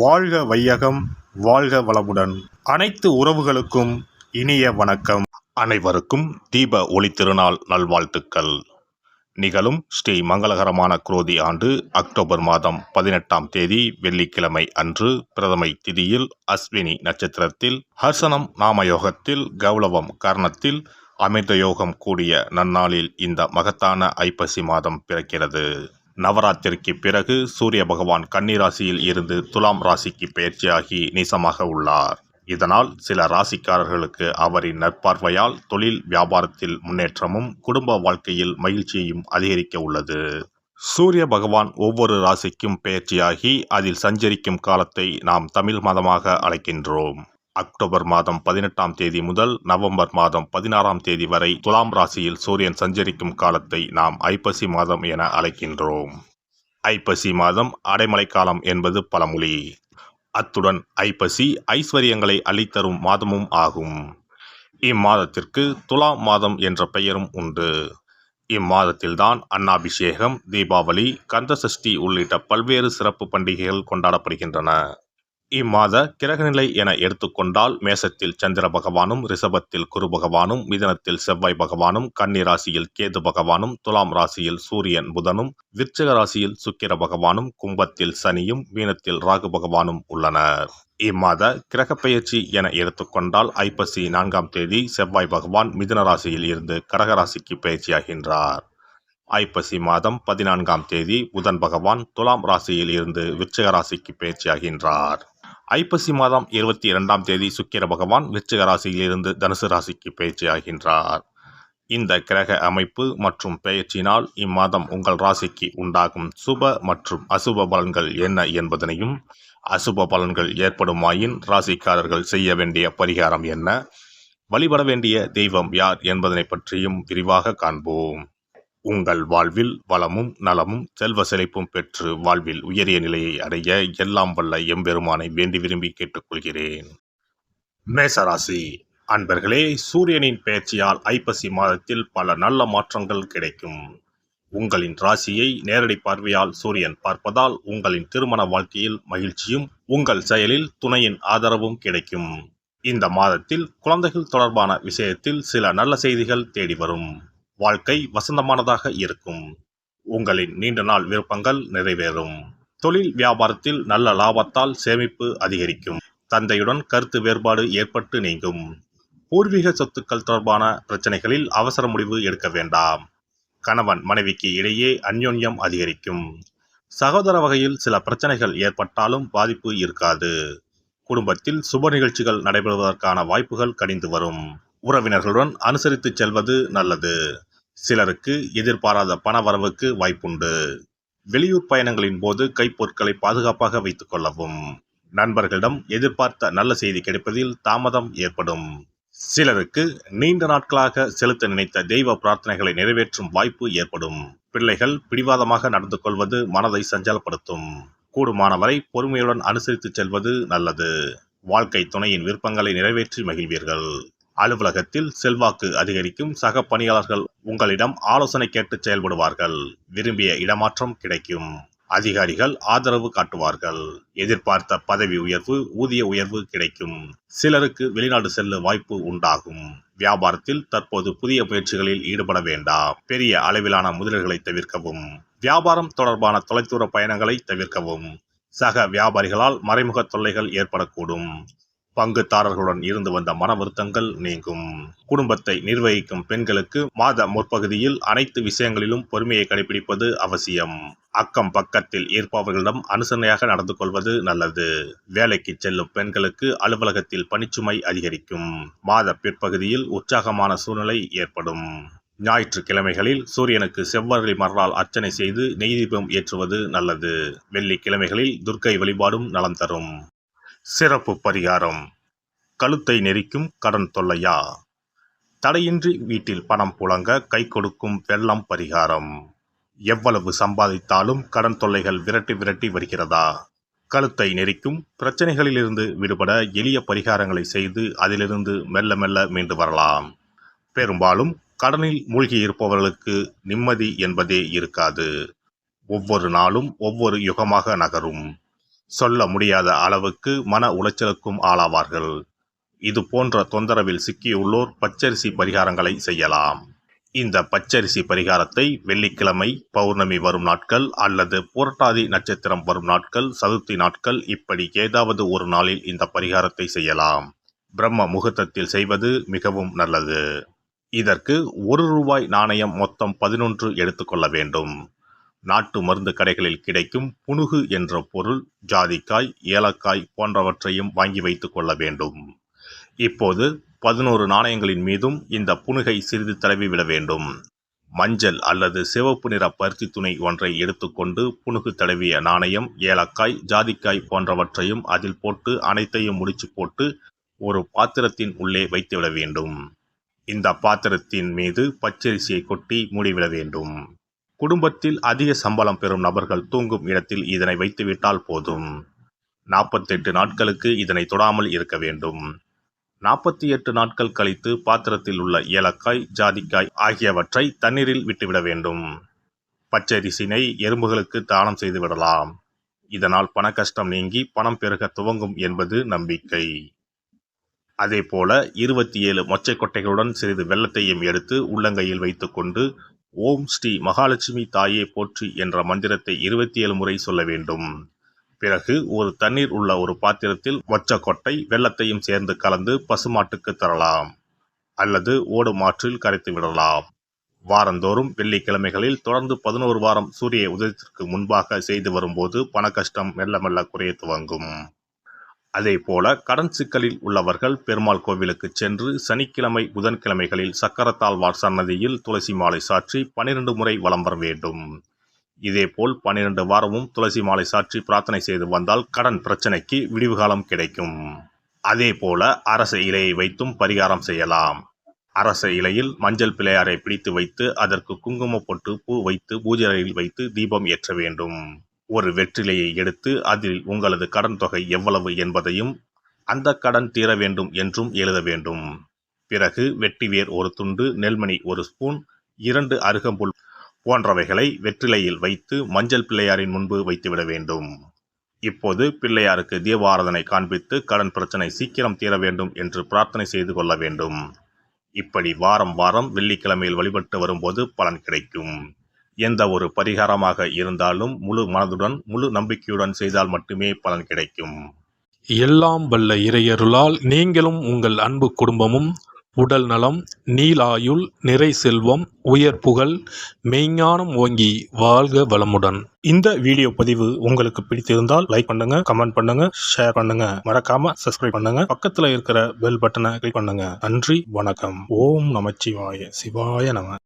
வாழ்க வையகம் வாழ்க வளமுடன். அனைத்து உறவுகளுக்கும் இனிய வணக்கம். அனைவருக்கும் தீப ஒளி திருநாள் நல்வாழ்த்துக்கள். நிகழும் ஸ்ரீ மங்களகரமான குரோதி ஆண்டு அக்டோபர் மாதம் பதினெட்டாம் தேதி வெள்ளிக்கிழமை அன்று பிரதமை திதியில் அஸ்வினி நட்சத்திரத்தில் ஹர்சனம் நாமயோகத்தில் கௌளவம் கர்ணத்தில் அமிர்த யோகம் கூடிய நன்னாளில் இந்த மகத்தான ஐப்பசி மாதம் பிறக்கிறது. நவராத்திரிக்கு பிறகு சூரிய பகவான் கன்னிராசியில் இருந்து துலாம் ராசிக்கு பயிற்சியாகி நீசமாக உள்ளார். இதனால் சில ராசிக்காரர்களுக்கு அவரின் நற்பார்வையால் தொழில் வியாபாரத்தில் முன்னேற்றமும் குடும்ப வாழ்க்கையில் மகிழ்ச்சியையும் அதிகரிக்க உள்ளது. சூரிய பகவான் ஒவ்வொரு ராசிக்கும் பெயர்ச்சியாகி அதில் சஞ்சரிக்கும் காலத்தை நாம் தமிழ் மதமாக அழைக்கின்றோம். அக்டோபர் மாதம் பதினெட்டாம் தேதி முதல் நவம்பர் மாதம் பதினாறாம் தேதி வரை துலாம் ராசியில் சூரியன் சஞ்சரிக்கும் காலத்தை நாம் ஐப்பசி மாதம் என அழைக்கின்றோம். ஐப்பசி மாதம் அடைமழை காலம் என்பது பழமொழி அத்துடன் ஐப்பசி ஐஸ்வர்யங்களை அளித்தரும் மாதமும் ஆகும். இம்மாதத்திற்கு துலாம் மாதம் என்ற பெயரும் உண்டு. இம்மாதத்தில்தான் அன்னாபிஷேகம் தீபாவளி கந்தசஷ்டி உள்ளிட்ட பல்வேறு சிறப்பு பண்டிகைகள் கொண்டாடப்படுகின்றன. இம்மாத கிரகநிலை என எடுத்துக்கொண்டால் மேசத்தில் சந்திர பகவானும் ரிஷபத்தில் குரு பகவானும் மிதனத்தில் செவ்வாய் பகவானும் கன்னி ராசியில் கேது பகவானும் துலாம் ராசியில் சூரியன் புதனும் விருச்சக ராசியில் சுக்கிர பகவானும் கும்பத்தில் சனியும் மீனத்தில் ராகு பகவானும் உள்ளனர். இம்மாத கிரக என எடுத்துக்கொண்டால் ஐப்பசி நான்காம் தேதி செவ்வாய் பகவான் மிதுன ராசியில் இருந்து கடகராசிக்கு பயிற்சியாகின்றார். ஐப்பசி மாதம் பதினான்காம் தேதி புதன் பகவான் துலாம் ராசியில் இருந்து விருச்சக ராசிக்கு பயிற்சியாகின்றார். ஐப்பசி மாதம் இருபத்தி இரண்டாம் தேதி சுக்கிர பகவான் விச்சிக ராசியிலிருந்து தனுசு ராசிக்கு பயிற்சியாகின்றார் இந்த கிரக அமைப்பு மற்றும் பெயர்ச்சினால் இம்மாதம் உங்கள் ராசிக்கு உண்டாகும் சுப மற்றும் அசுப பலன்கள் என்ன என்பதனையும் அசுப பலன்கள் ஏற்படுமாயின் ராசிக்காரர்கள் செய்ய வேண்டிய பரிகாரம் என்ன? வழிபட வேண்டிய தெய்வம் யார் என்பதனை பற்றியும் விரிவாக காண்போம். உங்கள் வாழ்வில் வளமும் நலமும் செல்வ செழிப்பும் பெற்று வாழ்வில் உயரிய நிலையை அடைய எல்லாம் வல்ல எம்பெருமானை வேண்டி விரும்பி கேட்டுக்கொள்கிறேன். மேசராசி அன்பர்களே சூரியனின் பேச்சியால் ஐப்பசி மாதத்தில் பல நல்ல மாற்றங்கள் கிடைக்கும். உங்களின் ராசியை நேரடி பார்வையால் சூரியன் பார்ப்பதால் உங்களின் திருமண வாழ்க்கையில் மகிழ்ச்சியும் உங்கள் செயலில் துணையின் ஆதரவும் கிடைக்கும். இந்த மாதத்தில் குழந்தைகள் தொடர்பான விஷயத்தில் சில நல்ல செய்திகள் தேடி வரும். வாழ்க்கை வசந்தமானதாக இருக்கும். உங்களின் நீண்ட நாள் விருப்பங்கள் நிறைவேறும். தொழில் வியாபாரத்தில் நல்ல லாபத்தால் சேமிப்பு அதிகரிக்கும். தந்தையுடன் கருத்து வேறுபாடு ஏற்பட்டு நீங்கும். பூர்வீக சொத்துக்கள் தொடர்பான பிரச்சனைகளில் அவசர முடிவு எடுக்க வேண்டாம். கணவன் மனைவிக்கு இடையே அந்யோன்யம் அதிகரிக்கும். சகோதர வகையில் சில பிரச்சனைகள் ஏற்பட்டாலும் பாதிப்பு இருக்காது. குடும்பத்தில் சுப நிகழ்ச்சிகள் நடைபெறுவதற்கான வாய்ப்புகள் கடிந்து வரும். உறவினர்களுடன் அனுசரித்து செல்வது நல்லது. சிலருக்கு எதிர்பாராத பண வரவுக்கு வாய்ப்புண்டு. வெளியூர் பயணங்களின் போது கைப்பொருட்களை பாதுகாப்பாக வைத்துக் கொள்ளவும். நண்பர்களிடம் எதிர்பார்த்த நல்ல செய்தி கிடைப்பதில் தாமதம் ஏற்படும். சிலருக்கு நீண்ட நாட்களாக செலுத்த நினைத்த தெய்வ பிரார்த்தனைகளை நிறைவேற்றும் வாய்ப்பு ஏற்படும். பிள்ளைகள் பிடிவாதமாக நடந்து கொள்வது மனதை சஞ்சலப்படுத்தும். கூடுமானவரை பொறுமையுடன் அனுசரித்து செல்வது நல்லது. வாழ்க்கை துணையின் விருப்பங்களை நிறைவேற்றி மகிழ்வீர்கள். அலுவலகத்தில் செல்வாக்கு அதிகரிக்கும் சக பணியாளர்கள் உங்களிடம் ஆலோசனை கேட்டு செயல்படுவார்கள். விரும்பிய இடமாற்றம் கிடைக்கும். அதிகாரிகள் ஆதரவு காட்டுவார்கள். எதிர்பார்த்த பதவி உயர்வு ஊதிய உயர்வு கிடைக்கும். சிலருக்கு வெளிநாடு செல்ல வாய்ப்பு உண்டாகும். வியாபாரத்தில் தற்போது புதிய முயற்சிகளில் ஈடுபட வேண்டாம். பெரிய அளவிலான முதலீடுகளை தவிர்க்கவும். வியாபாரம் தொடர்பான தொலைதூர பயணங்களை தவிர்க்கவும். சக வியாபாரிகளால் மறைமுக தொல்லைகள் ஏற்படக்கூடும். பங்குதாரர்களுடன் இருந்து வந்த மன வருத்தங்கள் நீங்கும். குடும்பத்தை நிர்வகிக்கும் பெண்களுக்கு மாத முற்பகுதியில் அனைத்து விஷயங்களிலும் பொறுமையை கடைபிடிப்பது அவசியம். அக்கம் பக்கத்தில் இருப்பவர்களிடம் அனுசரணையாக நடந்து கொள்வது நல்லது. வேலைக்கு செல்லும் பெண்களுக்கு அலுவலகத்தில் பணிச்சுமை அதிகரிக்கும். மாத பிற்பகுதியில் உற்சாகமான சூழ்நிலை ஏற்படும். ஞாயிற்றுக்கிழமைகளில் சூரியனுக்கு செவ்வரளி மறுநாள் அர்ச்சனை செய்து நெய்தீபம் ஏற்றுவது நல்லது. வெள்ளிக்கிழமைகளில் துர்க்கை வழிபாடும் நலம் தரும். சிறப்பு பரிகாரம். கழுத்தை நெரிக்கும் கடன் தொல்லையா? தடையின்றி வீட்டில் பணம் புழங்க கை கொடுக்கும் வெள்ளம் பரிகாரம். எவ்வளவு சம்பாதித்தாலும் கடன் தொல்லைகள் விரட்டி விரட்டி வருகிறதா? கழுத்தை நெரிக்கும் பிரச்சனைகளிலிருந்து விடுபட எளிய பரிகாரங்களை செய்து அதிலிருந்து மெல்ல மெல்ல மீண்டு வரலாம். பெரும்பாலும் கடனில் மூழ்கி இருப்பவர்களுக்கு நிம்மதி என்பதே இருக்காது. ஒவ்வொரு நாளும் ஒவ்வொரு யுகமாக நகரும். சொல்ல முடியாத அளவுக்கு மன உளைச்சலுக்கும் ஆளாவார்கள். இது போன்ற தொந்தரவில் சிக்கியுள்ளோர் பச்சரிசி பரிகாரங்களை செய்யலாம். இந்த பச்சரிசி பரிகாரத்தை வெள்ளிக்கிழமை பௌர்ணமி வரும் நாட்கள் அல்லது புரட்டாதி நட்சத்திரம் வரும் நாட்கள் சதுர்த்தி நாட்கள் இப்படி ஏதாவது ஒரு நாளில் இந்த பரிகாரத்தை செய்யலாம். பிரம்ம முகூர்த்தத்தில் செய்வது மிகவும் நல்லது. இதற்கு ஒரு ரூபாய் நாணயம் மொத்தம் பதினொன்று எடுத்துக்கொள்ள வேண்டும். நாட்டு மருந்து கடைகளில் கிடைக்கும் புனுகு என்ற பொருள் ஜாதிக்காய் ஏலக்காய் போன்றவற்றையும் வாங்கி வைத்துக் கொள்ள வேண்டும். இப்போது பதினோரு நாணயங்களின் மீதும் இந்த புனுகை சிறிது தடவி விட வேண்டும். மஞ்சள் அல்லது சிவப்பு நிற பருத்தி துணை ஒன்றை எடுத்துக்கொண்டு புனுகு தடவிய நாணயம் ஏலக்காய் ஜாதிக்காய் போன்றவற்றையும் அதில் போட்டு அனைத்தையும் முடிச்சு போட்டு ஒரு பாத்திரத்தின் உள்ளே வைத்துவிட வேண்டும். இந்த பாத்திரத்தின் மீது பச்சரிசியை கொட்டி மூடிவிட வேண்டும். குடும்பத்தில் அதிக சம்பளம் பெறும் நபர்கள் தூங்கும் இடத்தில் இதனை வைத்துவிட்டால் போதும். நாற்பத்தெட்டு நாட்களுக்கு இதனை தொடாமல் இருக்க வேண்டும். நாற்பத்தி எட்டு நாட்கள் கழித்து பாத்திரத்தில் உள்ள ஏலக்காய் ஜாதிக்காய் ஆகியவற்றை தண்ணீரில் விட்டுவிட வேண்டும். பச்சரிசினை எறும்புகளுக்கு தானம் செய்து விடலாம். இதனால் பண கஷ்டம் நீங்கி பணம் பெருக துவங்கும் என்பது நம்பிக்கை. அதேபோல இருபத்தி ஏழு மொச்சை கொட்டைகளுடன் சிறிது வெள்ளத்தையும் எடுத்து உள்ளங்கையில் வைத்துக்கொண்டு ஓம் ஸ்ரீ மகாலட்சுமி தாயே போற்றி என்ற மந்திரத்தை இருபத்தி ஏழு முறை சொல்ல வேண்டும். பிறகு ஒரு தண்ணீர் உள்ள ஒரு பாத்திரத்தில் கொட்டை வெள்ளத்தையும் சேர்ந்து கலந்து பசுமாட்டுக்கு தரலாம் அல்லது ஓடும் ஆற்றில் கரைத்து விடலாம். வாரந்தோறும் வெள்ளிக்கிழமைகளில் தொடர்ந்து பதினோரு வாரம் சூரிய உதயத்திற்கு முன்பாக செய்து வரும்போது பண கஷ்டம் மெல்ல மெல்ல குறைய துவங்கும். அதே போல கடன் சிக்கலில் உள்ளவர்கள் பெருமாள் கோவிலுக்கு சென்று சனிக்கிழமை புதன்கிழமைகளில் சக்கரத்தாழ்வார் சன்னதியில் துளசி மாலை சாற்றி பனிரெண்டு முறை வலம் வர வேண்டும். இதேபோல் பனிரெண்டு வாரமும் துளசி மாலை சாற்றி பிரார்த்தனை செய்து வந்தால் கடன் பிரச்சனைக்கு விடிவு காலம் கிடைக்கும். அதே போல அரச இலையை வைத்தும் பரிகாரம் செய்யலாம். அரச இலையில் மஞ்சள் பிள்ளையாரை பிடித்து வைத்து அதற்கு குங்குமப்பட்டு பூ வைத்து பூஜை அறையில் வைத்து தீபம் ஏற்ற வேண்டும். ஒரு வெற்றிலையை எடுத்து அதில் உங்களது கடன் தொகை எவ்வளவு என்பதையும் அந்த கடன் தீர வேண்டும் என்றும் எழுத வேண்டும். பிறகு வெட்டிவேர் ஒரு துண்டு நெல்மணி ஒரு ஸ்பூன் இரண்டு அருகம்புல் போன்றவைகளை வெற்றிலையில் வைத்து மஞ்சள் பிள்ளையாரின் முன்பு வைத்துவிட வேண்டும். இப்போது பிள்ளையாருக்கு தீபாராதனை காண்பித்து கடன் பிரச்சனை சீக்கிரம் தீர வேண்டும் என்று பிரார்த்தனை செய்து கொள்ள வேண்டும். இப்படி வாரம் வாரம் வெள்ளிக்கிழமையில் வழிபட்டு வரும்போது பலன் கிடைக்கும். எந்த ஒரு பரிகாரமாக இருந்தாலும் முழு மனதுடன் முழு நம்பிக்கையுடன் செய்தால் மட்டுமே பலன் கிடைக்கும். எல்லாம் வல்ல இறையருளால் நீங்களும் உங்கள் அன்பு குடும்பமும் உடல் நலம் நீலாயுள் நிறை செல்வம் உயர் புகழ் மெய்ஞானம் ஓங்கி வாழ்க வளமுடன். இந்த வீடியோ பதிவு உங்களுக்கு பிடித்திருந்தால் லைக் பண்ணுங்க கமெண்ட் பண்ணுங்க ஷேர் பண்ணுங்க. மறக்காம சப்ஸ்கிரைப் பண்ணுங்க. பக்கத்துல இருக்கிற பெல் பட்டனை கிளிக் பண்ணுங்க. நன்றி வணக்கம். ஓம் நமச்சிவாய. சிவாய நம.